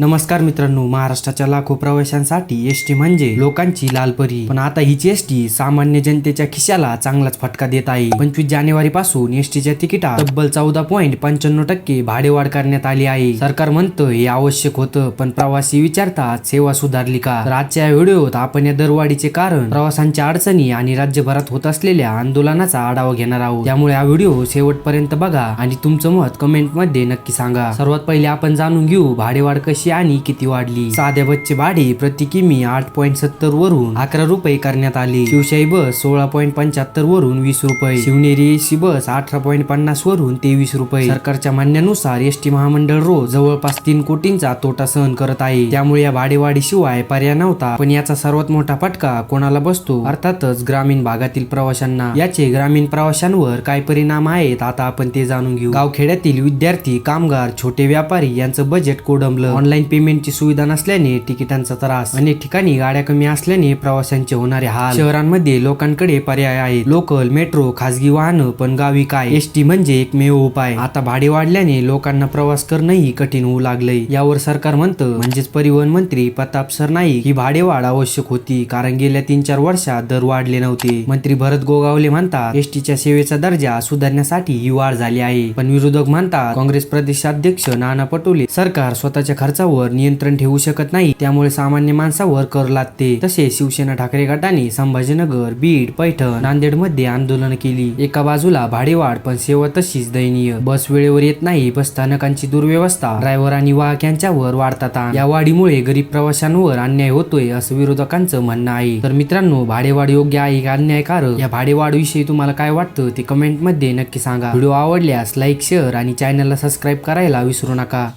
नमस्कार मित्रांनो महाराष्ट्राच्या लाखो प्रवाशांसाठी एस टी म्हणजे लोकांची लालपरी पण आता हीच एस टी सामान्य जनतेच्या खिशाला चांगलाच फटका देत आहे. पंचवीस जानेवारी पासून एस टीच्या तिकिटात तब्बल चौदा पॉईंट पंच्याण्णव टक्के भाडेवाढ करण्यात आली आहे. सरकार म्हणतं हे आवश्यक होतं पण प्रवासी विचारतात सेवा सुधारली का? तर आजच्या व्हिडिओत आपण या दरवाढीचे कारण प्रवासांच्या अडचणी आणि राज्यभरात होत असलेल्या आंदोलनाचा आढावा घेणार आहोत. त्यामुळे हा व्हिडिओ शेवटपर्यंत बघा आणि तुमचं मत कमेंटमध्ये नक्की सांगा. सर्वात पहिले आपण जाणून घेऊ भाडेवाढ कशी आणि किती वाढली? साध्या बसचे भाडे प्रति किमी आठ पॉईंट सत्तर वरून अकरा रुपये करण्यात आले. शिवशाही बस सोळा पॉईंट पंच्याहत्तर वरून वीस रुपये. शिवनेरी एसी बस अठरा पॉईंट पन्नास वरून तेवीस रुपये. सरकारच्या म्हणण्यानुसार एस टी महामंडळ रोज जवळपास तीन कोटींचा तोटा सहन करत आहे. त्यामुळे या भाडेवाढीशिवाय पर्याय नव्हता. पण याचा सर्वात मोठा फटका कोणाला बसतो? अर्थातच ग्रामीण भागातील प्रवाशांना. याचे ग्रामीण प्रवाशांवर काय परिणाम आहेत आता आपण ते जाणून घेऊ. गावखेड्यातील विद्यार्थी कामगार छोटे व्यापारी यांचं बजेट कोडमलं. ऑनलाईन पेमेंटची सुविधा नसल्याने तिकिटांचा त्रास. अनेक ठिकाणी गाड्या कमी असल्याने प्रवाशांचे होणारे हाल. शहरांमध्ये लोकांकडे पर्याय आहेत. लोकल मेट्रो खासगी वाहनं पण गावी काय? एस टी म्हणजे एकमेव उपाय. आता भाडे वाढल्याने लोकांना प्रवास करणंही कठीण होऊ लागलंय. यावर सरकार म्हणतं म्हणजेच परिवहन मंत्री प्रताप सरनाईक ही भाडेवाढ आवश्यक होती कारण गेल्या तीन चार वर्षात दर वाढले नव्हते. मंत्री भरत गोगावले म्हणतात एस टीच्या सेवेचा दर्जा सुधारण्यासाठी ही वाढ झाली आहे. पण विरोधक म्हणतात काँग्रेस प्रदेशाध्यक्ष नाना पटोले सरकार स्वतःच्या खर्च खर्चावर नियंत्रण ठेवू शकत नाही. त्यामुळे सामान्य माणसावर कर लादते तसेच शिवसेना ठाकरे गटाने संभाजीनगर बीड पैठण नांदेडमध्ये आंदोलन केली. एका बाजूला भाडेवाढ पण सेवा तशीच दयनीय. बस वेळेवर येत नाही बस स्थानकांची दुर्व्यवस्था ड्रायव्हर आणि वाहक यांच्यावर वाढता ताण. या वाढीमुळे गरीब प्रवाशांवर अन्याय होतोय असं विरोधकांचं म्हणणं आहे. तर मित्रांनो भाडेवाढ योग्य आहे का अन्यायकारक? या भाडेवाढ विषयी तुम्हाला काय वाटतं ते कमेंटमध्ये नक्की सांगा. व्हिडिओ आवडल्यास लाईक शेअर आणि चॅनलला सबस्क्राईब करायला विसरू नका.